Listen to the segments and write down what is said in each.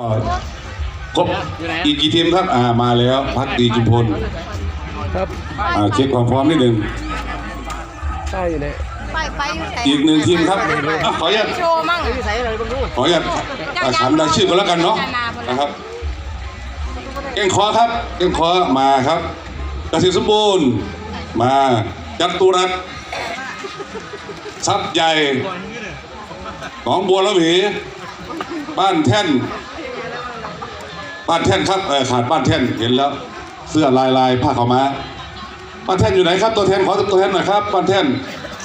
ก็ครบอีกกี่ทีมครับอ่ามาแล้วพักดีจุมพลครับอ่าเช็คความพร้อมนิดหนึ่งใช่อยู่ไหนไปไปอยู่ไหนอีกหนึ่งทีมครับอะขออนุญาตโชว์มั่งใส่อะไรบ้างดูขออนุญาตอ่าถามรายชื่อกันแล้วกันเนาะนะครับเก่งคอครับเก่งคอมาครับกสินสมบูรณ์มาจัตุรัสทรัพย์ใหญ่หนองบัวละหวีบ้านแท่น บ้านแท่นครับเออขาดบ้านแท่นเห็นแล้ว เสื้อลายลายผ้าขาวม้าบ้านแท่นอยู่ไหนครับ ตัวแทนขอตัวแทนหน่อยครับบ้านแท่น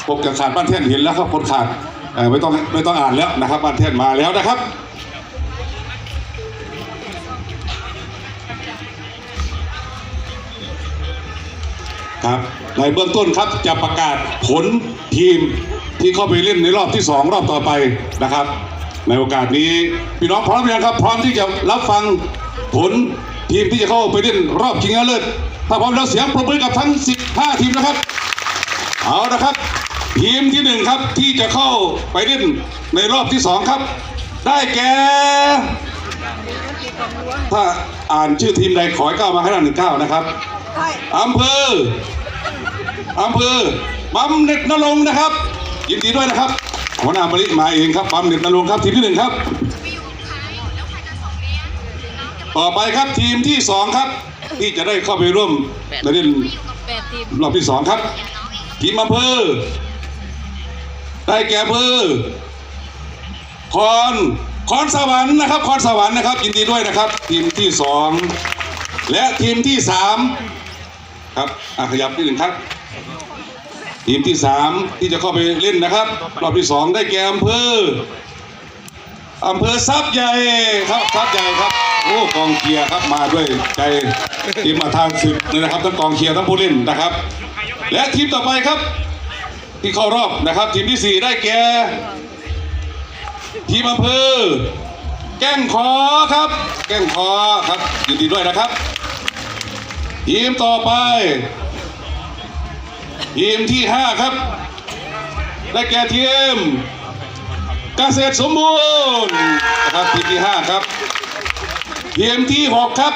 ผมจะขาดบ้านแท่นเห็นแล้วครับคนขาดไม่ต้องไม่ต้องอ่านแล้วนะครับ บ้านแท่นมาแล้วนะครับครับในเบื้องต้นครับจะประกาศผลทีมที่เข้าไปเล่นในรอบที่สองรอบต่อไปนะครับ ในโอกาสนี้พี่น้องพร้อมหรือยังครับ พร้อมที่จะรับฟัง ผลทีมที่จะเข้าไปเล่นรอบชิงชนะเลิศถ้าพร้อมแล้วเสียงปรบมือกับทั้ง 15 ทีมนะครับ เอานะครับ ทีมที่หนึ่งครับที่จะเข้าไปเล่นในรอบที่สองครับ ได้แก่ถ้าอ่านชื่อทีมใดขอให้ก้าวมาให้ได้หนึ่งก้านะครับอำเภออำเภอปั๊มเน็ตนรงนะครับ ยินดีด้วยนะครับหัวหน้ามะลิมาเองครับปั๊มเน็ตนรงครับทีมที่หนึ่งครับ ต่อไปครับทีมที่สองครับ ที่จะได้เข้าไปร่วมในเล่นแปดทีมรอบที่สองครับ ทีมอำเภอได้แก่อำเภอคอนคอนสวรรค์นะครับคอนสวรรค์นะครับยินดีด้วยนะครับ ทีมที่สองและทีมที่สามครับอะขยับนิดหนึ่งครับ ทีมที่สามที่จะเข้าไปเล่นนะครับ รอบที่สองได้แก่อำเภออำเภอทรัพย์ใหญ่ครับทรัพย์ใหญ่ครับ โอ้กองเชียร์ครับมาด้วยใจทีมมาทานศึกเลยนะครับทั้งกองเชียร์ทั้งผู้เล่นนะครับ และทีมต่อไปครับ ที่เข้ารอบนะครับ ทีมที่สี่ได้แก่ทีมอำเภอแก้งขอครับ แก้งขอครับยินดีด้วยนะครับ ทีมต่อไป ทีมที่ห้าครับ ได้แก่ทีมเกษตรสมบูรณ์นะครับทีมที่ห้าครับ ทีมที่หกครับ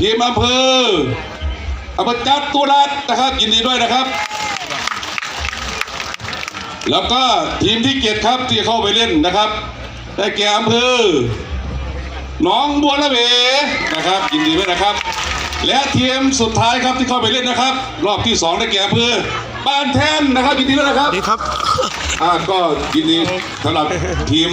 ทีมอำเภออำเภอจัตุรัสนะครับยินดีด้วยนะครับ แล้วก็ทีมที่เจ็ดครับที่เข้าไปเล่นนะครับ ได้แก่อำเภอหนองบัวละเวนะครับ ยินดีด้วยนะครับ และทีมสุดท้ายครับที่เข้าไปเล่นนะครับ รอบที่สองได้แก่อำเภอบ้านแท่นนะครับยินดีด้วยนะครับนี่ครับอ่าก็ยินดีสำหรับทีม